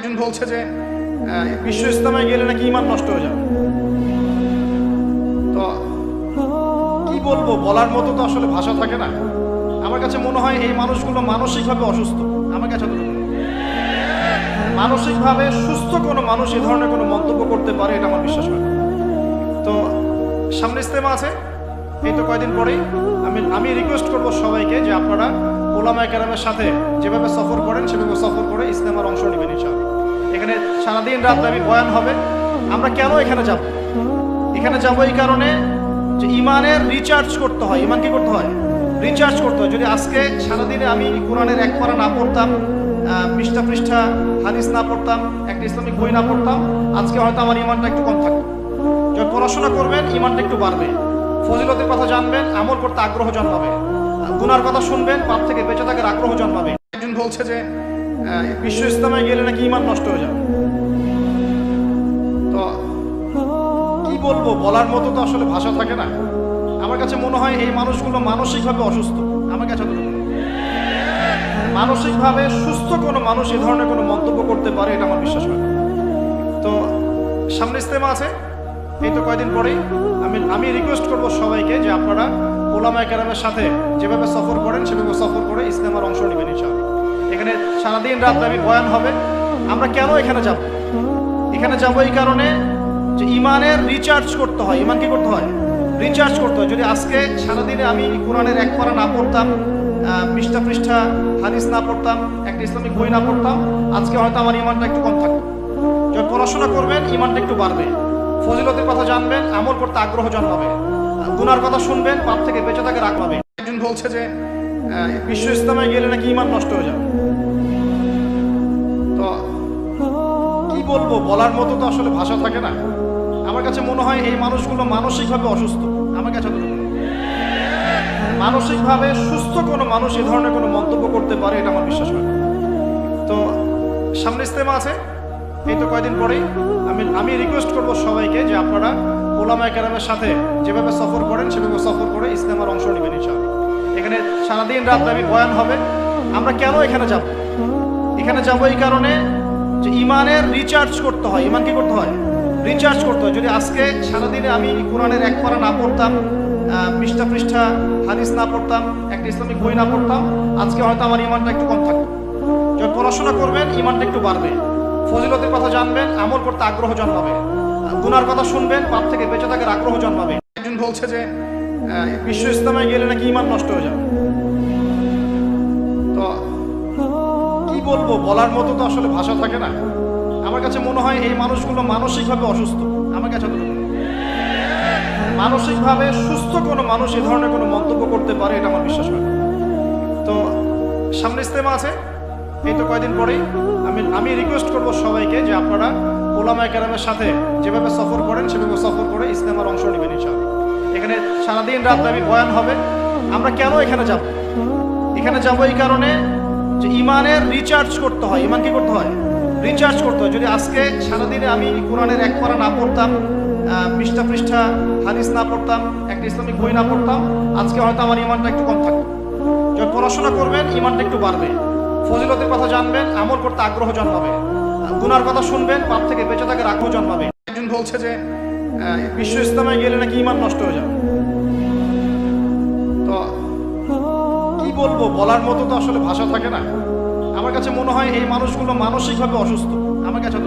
একজন বলছে যে বিশ্ব ইস্তেমায় গেলে নাকি ইমান নষ্ট হয়ে যাবে। তো কি বলব, বলার মতো তো আসলে ভাষা থাকে না। আমার কাছে মনে হয় এই মানুষগুলো মানসিকভাবে অসুস্থ। আমার কাছে। মানসিকভাবে সুস্থ কোনো মানুষ এ ধরনের কোনো মন্তব্য করতে পারে, এটা আমার বিশ্বাস হয় তো সামনে ইস্তেমা আছে, এই তো কয়দিন পরেই। আমি আমি রিকোয়েস্ট করব সবাইকে যে আপনারা ওলামা কেরামের সাথে যেভাবে সফর করেন, সেভাবে সফর করে ইস্তেমার অংশ নেবেন, ইনশাআল্লাহ। এখানে সারাদিন রাত আমি বয়ান হবে। আমরা কেন এখানে যাব? এখানে যাব এই কারণে যে ইমানের রিচার্জ করতে হয়। ইমান কি করতে হয়? রিচার্জ করতে হয়। যদি আজকে সারাদিনে আমি কোরআনের এক পারা না পড়তাম পৃষ্ঠা পৃষ্ঠা হাদিস না পড়তাম, একটা ইসলামিক বই না পড়তাম, আজকে হয়তো আমার ইমানটা একটু কম থাকতো। যখন পড়াশোনা করবেন, ইমানটা একটু বাড়বে। ফজিলতের কথা জানবেন, আমল করতে আগ্রহ জন্মাবে। গুনার কথা শুনবেন, পাপ থেকে বেঁচে থাকার আগ্রহ জন্মাবে। একজন বলছে যে বিশ্ব ইসলামে গেলে নাকি ইমান নষ্ট হয়ে যাবে। তো, কি বলব, বলার মতো তো আসলে ভাষা থাকে না। আমার কাছে মনে হয় এই মানুষগুলো মানসিকভাবে অসুস্থ। আমার কাছে মানসিকভাবে সুস্থ কোনো মানুষ এ ধরনের কোনো মন্তব্য করতে পারে, এটা আমার বিশ্বাস হয় তো, সামনে ইস্তেমা আছে। এই তো কয়দিন পরেই। আমি আমি রিকোয়েস্ট করব সবাইকে যে আপনারা ওলামা কেরামের সাথে যেভাবে সফর করেন, সেভাবে সফর করে ইস্তেমার অংশ নেবেন, ইনশাআল্লাহ। এখানে সারাদিন রাত আমি বয়ান হবে। আমরা কেন এখানে যাব? এখানে যাব এই কারণে যে ইমানের রিচার্জ করতে হয়। ইমান কি করতে হয়? রিচার্জ করতে হয়। যদি আজকে সারাদিনে আমি কোরআনের এক পারা না পড়তাম পৃষ্ঠা পৃষ্ঠা হাদিস না পড়তাম, একটা ইসলামিক বই না পড়তাম, আজকে হয়তো আমার ইমানটা একটু কম থাকতো যখন পড়াশোনা করবেন, ইমানটা একটু বাড়বে। ফজিলতের কথা জানবেন, আমল করতে আগ্রহ জন্মাবে। গুনার কথা শুনবেন, পাপ থেকে বেঁচে থাকার পাবে। একজন বলছে যে বিশ্ব ইস্তেমায় গেলে নাকি ইমান নষ্ট হয়ে যাবে। তো কি বলব, বলার মতো তো আসলে ভাষা থাকে না। আমার কাছে মনে হয় এই মানুষগুলো মানসিকভাবে অসুস্থ। আমার কাছে। মানসিকভাবে সুস্থ কোনো মানুষ এ ধরনের কোনো মন্তব্য করতে পারে, এটা আমার বিশ্বাস হয় তো সামনে ইস্তেমা আছে, এই তো কয়দিন পরেই। আমি আমি রিকোয়েস্ট করব সবাইকে যে আপনারা ওলামা কেরামের সাথে যেভাবে সফর করেন, সেভাবে সফর করে ইস্তেমার অংশ নেবেন, ইনশাআল্লাহ। এখানে সারাদিন রাত আমি বয়ান হবে। আমরা কেন এখানে যাব? এখানে যাব এই কারণে যে ইমানের রিচার্জ করতে হয়। ইমান কি করতে হয়? রিচার্জ করতে হয়। যদি আজকে সারাদিনে আমি কোরআনের এক পারা না পড়তাম পৃষ্ঠা পৃষ্ঠা হাদিস না পড়তাম, একটা ইসলামিক বই না পড়তাম, আজকে হয়তো আমার ইমানটা একটু কম থাকতো যখন পড়াশোনা করবেন, ইমানটা একটু বাড়বে। ফজিলতের কথা জানবেন, আমল করতে আগ্রহ জন্মাবে। গুনার কথা শুনবেন, পাপ থেকে বেঁচে থাকার আগ্রহ জন্মাবে। একজন বলছে যে বিশ্ব ইস্তেমায় গেলে নাকি ইমান নষ্ট হয়ে যাবে। তো কি বলব, বলার মতো তো আসলে ভাষা থাকে না। আমার কাছে মনে হয় এই মানুষগুলো মানসিকভাবে অসুস্থ। আমার কাছে। মানসিকভাবে সুস্থ কোনো মানুষ এ ধরনের কোনো মন্তব্য করতে পারে, এটা আমার বিশ্বাস হয় তো সামনে ইস্তেমা আছে, এই তো কয়দিন পরেই। আমি আমি রিকোয়েস্ট করব সবাইকে যে আপনারা ওলামা কেরামের সাথে যেভাবে সফর করেন, সেভাবে সফর করে ইসলামের অংশ নেবেন, ইনশাআল্লাহ। এখানে সারাদিন রাত আমি বয়ান হবে। আমরা কেন এখানে যাব? এখানে যাব এই কারণে যে ইমানের রিচার্জ করতে হয়। ইমান কি করতে হয়? রিচার্জ করতে হয়। যদি আজকে সারাদিনে আমি কোরআনের এক পারা না পড়তাম পৃষ্ঠা পৃষ্ঠা হাদিস না পড়তাম, একটা ইসলামিক বই না পড়তাম, আজকে হয়তো আমার ইমানটা একটু কম থাকতো। যখন পড়াশোনা করবেন, ইমানটা একটু বাড়বে। ফজিলতের কথা জানবেন, আমল করতে আগ্রহ জন্মাবে। গুনার কথা শুনবেন, পাপ থেকে বেঁচে থাকার আগ্রহ জন্মাবে। একজন বলছে যে বিশ্ব ইস্তেমায় গেলে নাকি ইমান নষ্ট হয়ে যাবে। তো কি বলব, বলার মতো তো আসলে ভাষা থাকে না। আমার কাছে মনে হয় এই মানুষগুলো মানসিকভাবে অসুস্থ। আমার কাছে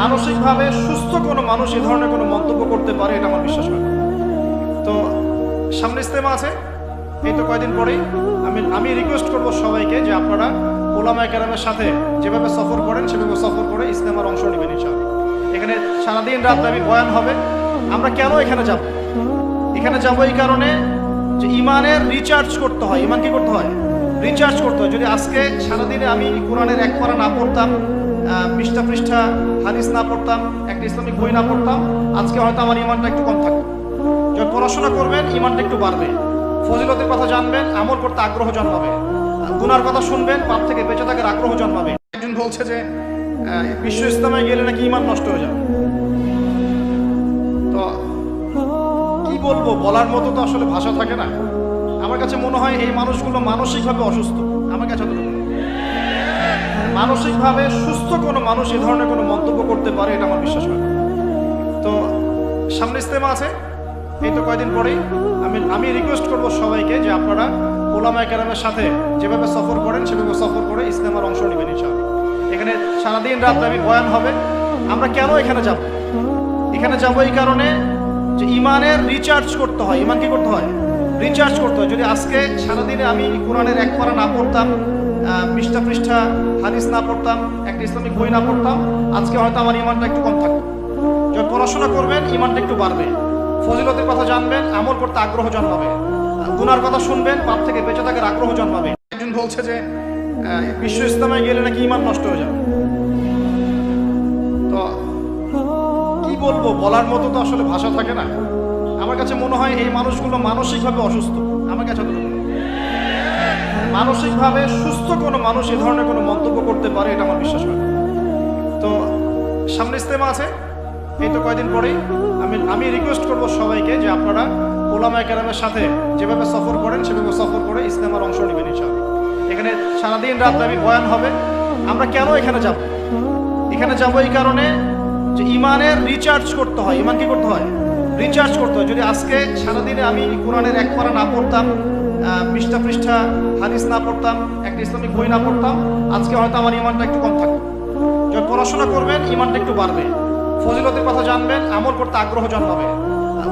মানসিকভাবে সুস্থ কোনো মানুষ এ ধরনের কোনো মন্তব্য করতে পারে, এটা আমার বিশ্বাস হয় তো সামনে ইস্তেমা আছে, এই তো কয়দিন পরেই। আমি আমি রিকোয়েস্ট করব সবাইকে যে আপনারা ওলামা কেরামের সাথে যেভাবে সফর করেন, সেভাবে সফর করে ইসলামের অংশ নেবেন ইনশাআল্লাহ। এখানে সারাদিন রাত আমি বয়ান হবে। আমরা কেন এখানে যাব? এখানে যাব এই কারণে যে ইমানের রিচার্জ করতে হয়। ইমান কি করতে হয়? রিচার্জ করতে হয়। যদি আজকে সারাদিনে আমি কোরআনের এক পারা না পড়তাম পৃষ্ঠা পৃষ্ঠা হাদিস না পড়তাম, একটা ইসলামিক বই না পড়তাম, আজকে হয়তো আমার ইমানটা একটু কম থাকতো। যখন পড়াশোনা করবেন, ইমানটা একটু বাড়বে। ফজিলতের কথা জানবেন, আমল করতে আগ্রহ জন্মাবে। গুনার কথা শুনবেন, পাপ থেকে বেঁচে থাকার আগ্রহ জন্মাবে। একজন বলছে যে বিশ্ব ইস্তেমায় গেলে নাকি ইমান নষ্ট হয়ে যাবে। তো, কি বলব, বলার মতো তো আসলে ভাষা থাকে না। আমার কাছে মনে হয় এই মানুষগুলো মানসিকভাবে অসুস্থ। আমার কাছে হয়। মানসিকভাবে সুস্থ কোনো মানুষ এ ধরনের কোনো মন্তব্য করতে পারে, এটা আমার বিশ্বাস হয় তো, সামনে ইস্তেমা আছে। এই তো কয়দিন পরেই আমি আমি রিকোয়েস্ট করব সবাইকে যে আপনারা ওলামা কেরামের সাথে যেভাবে সফর করেন, সেভাবে সফর করে ইস্তেমার অংশ নেবেন ইনশাআল্লাহ। এখানে সারাদিন রাত আমি বয়ান হবে। আমরা কেন এখানে যাব? এখানে যাব এই কারণে যে ইমানের রিচার্জ করতে হয়। ইমান কি করতে হয়? রিচার্জ করতে হয়। যদি আজকে সারাদিনে আমি কোরআনের এক পারা না পড়তাম পৃষ্ঠা পৃষ্ঠা হাদিস না পড়তাম, একটা ইসলামিক বই না পড়তাম, আজকে হয়তো আমার ইমানটা একটু কম থাকতো। যখন পড়াশোনা করবেন, ইমানটা একটু বাড়বে। ফজিলতের কথা জানবেন, আমল করতে আগ্রহ জন্মাবে। গুনার কথা শুনবেন, পাপ থেকে বেঁচে থাকার আগ্রহ জন্মাবে। একজন বলছে যে বিশ্ব ইসলামে গেলে নাকি ইমান নষ্ট হয়ে যাবে। তো, কি বলব, বলার মতো তো আসলে ভাষা থাকে না। আমার কাছে মনে হয় এই মানুষগুলো মানসিকভাবে অসুস্থ। আমার কাছে মানসিকভাবে সুস্থ কোনো মানুষ এ ধরনের কোনো মন্তব্য করতে পারে, এটা আমার বিশ্বাস হয় তো, সামনে ইস্তেমা আছে। এই তো কয়দিন পরেই। আমি আমি রিকোয়েস্ট করব সবাইকে যে আপনারা ওলামা কেরামের সাথে যেভাবে সফর করেন, সেভাবে সফর করে ইস্তেমার অংশ নেবেন ইনশাআল্লাহ। এখানে সারাদিন রাত আমি বয়ান হবে। আমরা কেন এখানে যাব? এখানে যাব এই কারণে যে ইমানের রিচার্জ করতে হয়। ইমান কি করতে হয়? রিচার্জ করতে হয়। যদি আজকে সারাদিনে আমি কোরআনের এক পারা না পড়তাম পৃষ্ঠা পৃষ্ঠা হাদিস না পড়তাম, একটা ইসলামিক বই না পড়তাম, আজকে হয়তো আমার ইমানটা একটু কম থাকতো যখন পড়াশোনা করবেন, ইমানটা একটু বাড়বে। ফজিলতের কথা জানবেন, আমল করতে আগ্রহ জন্মাবে।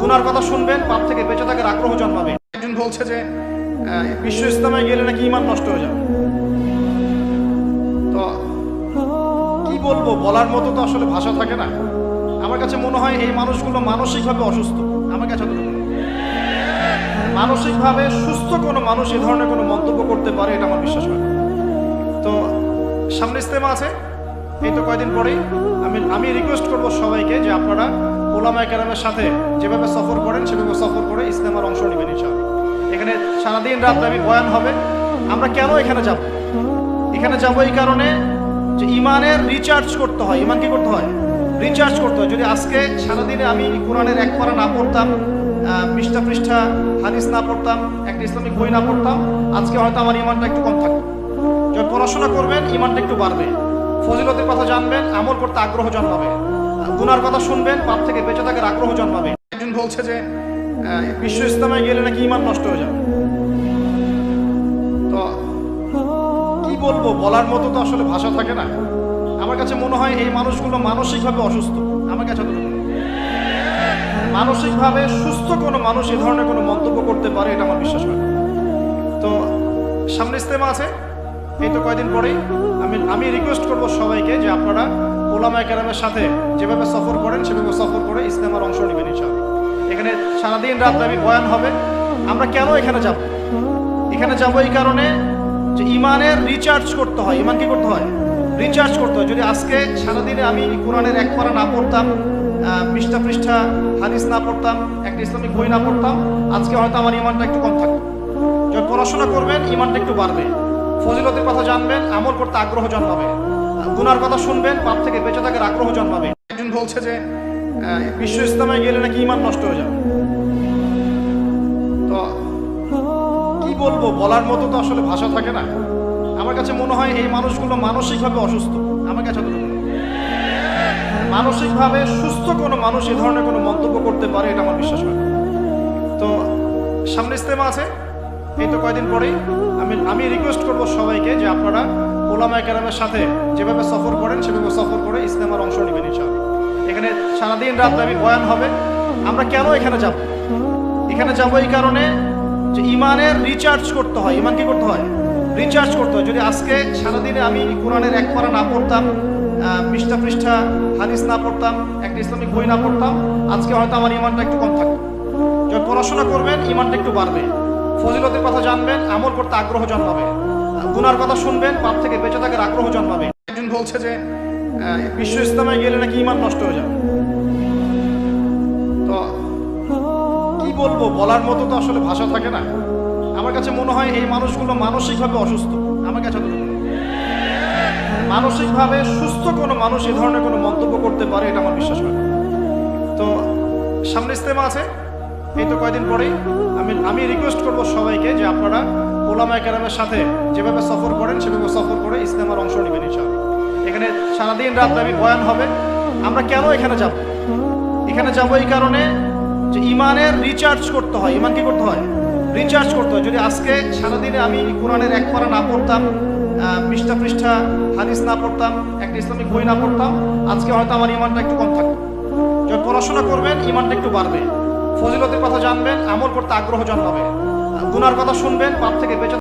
গুনার কথা শুনবেন, পাপ থেকে বেঁচে থাকার আগ্রহ জন্মাবে। একজন বলছে যে বিশ্ব ইসলামে গেলে নাকি ইমান নষ্ট হয়ে যাবে। তো, কি বলব, বলার মতো তো আসলে ভাষা থাকে না। আমার কাছে মনে হয় এই মানুষগুলো মানসিকভাবে অসুস্থ। আমার কাছে মানসিকভাবে সুস্থ কোনো মানুষ এ ধরনের কোনো মন্তব্য করতে পারে, এটা আমার বিশ্বাস হয় তো, সামনে ইস্তেমা আছে। এই তো কয়দিন পরেই আমি আমি রিকোয়েস্ট করব সবাইকে যে আপনারা ওলামা কেরামের সাথে যেভাবে সফর করেন, সেভাবে সফর করে ইস্তেমার অংশ নেবেন ইনশাআল্লাহ। এখানে সারাদিন রাত আমি বয়ান হবে। আমরা কেন এখানে যাব? এখানে যাব এই কারণে যে ইমানের রিচার্জ করতে হয়। ইমান কি করতে হয়? রিচার্জ করতে হয়। যদি আজকে সারাদিনে আমি কোরআনের এক পারা না পড়তাম পৃষ্ঠা পৃষ্ঠা হাদিস না পড়তাম, একটা ইসলামিক বই না পড়তাম, আজকে হয়তো আমার ইমানটা একটু কম থাকতো। যখন পড়াশোনা করবেন, ইমানটা একটু বাড়বে। ফজিলতের কথা জানবেন, আমল করতে আগ্রহ জন্মাবে। গুনার কথা শুনবেন, পাপ থেকে বেঁচে থাকার আগ্রহ জন্মাবে একজন বলছে যে বিশ্ব ইসলামে গেলে নাকি ইমান নষ্ট হয়ে যাবে। তো, কি বলব, বলার মতো তো আসলে ভাষা থাকে না। আমার কাছে মনে হয় এই মানুষগুলো মানসিকভাবে অসুস্থ। আমার কাছে। মানসিকভাবে সুস্থ কোনো মানুষ এ ধরনের কোনো মন্তব্য করতে পারে, এটা আমার বিশ্বাস হয় তো, সামনে ইস্তেমা আছে। এই তো কয়দিন পরেই আমি আমি রিকোয়েস্ট করব সবাইকে যে আপনারা ওলামা কেরামের সাথে যেভাবে সফর করেন, সেভাবে সফর করে ইস্তেমার অংশ নেবেন ইনশাআল্লাহ। এখানে সারাদিন রাত আমি বয়ান হবে। আমরা কেন এখানে যাব? এখানে যাব এই কারণে যে ইমানের রিচার্জ করতে হয়। ইমান কি করতে হয়? রিচার্জ করতে হয়। যদি আজকে সারাদিনে আমি কোরআনের এক পারা না পড়তাম পৃষ্ঠা পৃষ্ঠা হাদিস না পড়তাম, একটা ইসলামিক বই না পড়তাম, আজকে হয়তো আমার ইমানটা একটু কম থাকতো। যখন পড়াশোনা করবেন, ইমানটা একটু বাড়বে। ফজিলতের কথা জানবেন, আমল করতে আগ্রহ জন্মাবে। গুনার কথা শুনবেন, পাপ থেকে বেঁচে থাকার আগ্রহ জন্মাবে। একজন বলছে যে বিশ্ব ইসলামে গেলে নাকি ইমান নষ্ট হয়ে যাবে। তো, কি বলব, বলার মতো তো আসলে ভাষা থাকে না। আমার কাছে মনে হয় এই মানুষগুলো মানসিকভাবে অসুস্থ। আমার কাছে। মানসিকভাবে সুস্থ কোনো মানুষ এ ধরনের কোনো মন্তব্য করতে পারে, এটা আমার বিশ্বাস হয় তো, সামনে ইস্তেমা আছে। এই তো কয়দিন পরেই। আমি আমি রিকোয়েস্ট করব সবাইকে যে আপনারা ওলামা কেরামের সাথে যেভাবে সফর করেন, সেভাবে সফর করে ইস্তেমার অংশ নেবেন ইনশাআল্লাহ। এখানে সারাদিন রাত আমি বয়ান হবে। আমরা কেন এখানে যাব? এখানে যাব এই কারণে যে ইমানের রিচার্জ করতে হয়। ইমান কি করতে হয়? রিচার্জ করতে হয়। যদি আজকে সারাদিনে আমি কোরআনের এক পারা না পড়তাম পৃষ্ঠা পৃষ্ঠা হাদিস না পড়তাম, একটা ইসলামিক বই না পড়তাম, আজকে হয়তো আমার ইমানটা একটু কম থাকতো। যখন পড়াশোনা করবেন, ইমানটা একটু বাড়বে। ফজিলতের কথা জানবেন, আমল করতে আগ্রহ জন্মাবে। গুনার কথা শুনবেন, পাপ থেকে বেঁচে থাকার আগ্রহ জন্মাবে। একজন বলছে যে বিশ্ব ইসলামে গেলে নাকি ইমান নষ্ট হয়ে যাবে। তো, কি বলব, বলার মতো তো আসলে ভাষা থাকে না। আমার কাছে মনে হয় এই মানুষগুলো মানসিকভাবে অসুস্থ। আমার কাছে। মানসিকভাবে সুস্থ কোনো মানুষ এ ধরনের কোনো মন্তব্য করতে পারে, এটা আমার বিশ্বাস হয় তো, সামনে ইস্তেমা আছে। এই তো কয়দিন পরেই। আমি আমি রিকোয়েস্ট করব সবাইকে যে আপনারা ওলামা কেরামের সাথে যেভাবে সফর করেন, সেভাবে সফর করে ইসলামের অংশ নেবেন ইনশাআল্লাহ। এখানে সারাদিন রাত ব্যাপী বয়ান হবে। আমরা কেন এখানে যাব? এখানে যাব এই কারণে যে ইমানের রিচার্জ করতে হয়। ইমান কি করতে হয়? রিচার্জ করতে হয়। যদি আজকে সারাদিনে আমি কোরআনের এক পারা না পড়তাম পৃষ্ঠা পৃষ্ঠা হাদিস না পড়তাম, একটা ইসলামিক বই না পড়তাম, আজকে হয়তো আমার ইমানটা একটু কম থাকতো। যখন পড়াশোনা করবেন, ইমানটা একটু বাড়বে। ফজিলতের কথা জানবেন, আমল করতে আগ্রহ জন্মাবে। গুনার কথা শুনবেন পাপ থেকে বেঁচে